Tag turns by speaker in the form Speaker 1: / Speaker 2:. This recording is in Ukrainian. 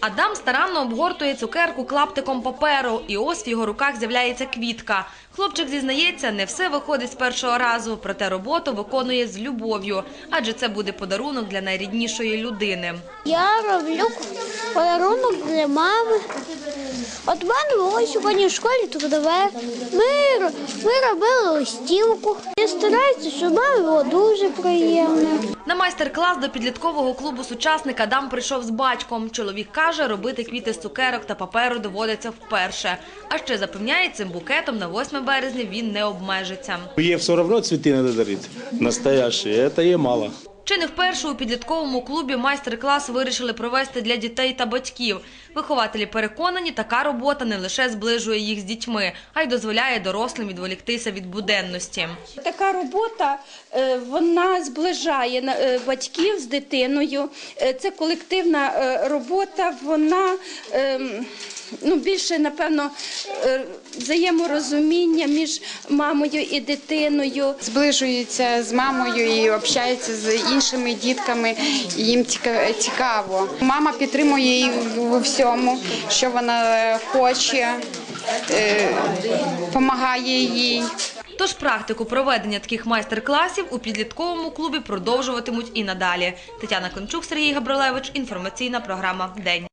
Speaker 1: Адам старанно обгортує цукерку клаптиком паперу, і ось в його руках з'являється квітка. Хлопчик зізнається, не все виходить з першого разу, проте роботу виконує з любов'ю, адже це буде подарунок для найріднішої людини.
Speaker 2: Я роблю подарунок для мами. От було сьогодні в школі трудове. Ми, ми робили листівку. Я стараюся, щоб мамі було дуже приємно.
Speaker 1: На майстер-клас до підліткового клубу «Сучасник» Адам прийшов з батьком. Чоловік каже, робити квіти з цукерок та паперу доводиться вперше. А ще запевняє, цим букетом на 8 березня він не обмежиться.
Speaker 3: Є все одно цвіти надо дарити, настоящі, це є мало.
Speaker 1: Чи не вперше у підлітковому клубі майстер-клас вирішили провести для дітей та батьків. Вихователі переконані, така робота не лише зближує їх з дітьми, а й дозволяє дорослим відволіктися від буденності.
Speaker 4: Така робота е, вона зближає е, батьків з дитиною. Е, Це колективна робота. Вона ем, ну, більше, напевно, е, взаєморозуміння між мамою і дитиною.
Speaker 5: зближуються з мамою і общаються з іншими дітками. і Їм цікаво. Мама підтримує її у всьому, що вона е, хоче, допомагає їй.
Speaker 1: Тож практику проведення таких майстер-класів у підлітковому клубі продовжуватимуть і надалі. Тетяна Кончук, Сергій Габрилевич. Інформаційна програма «День».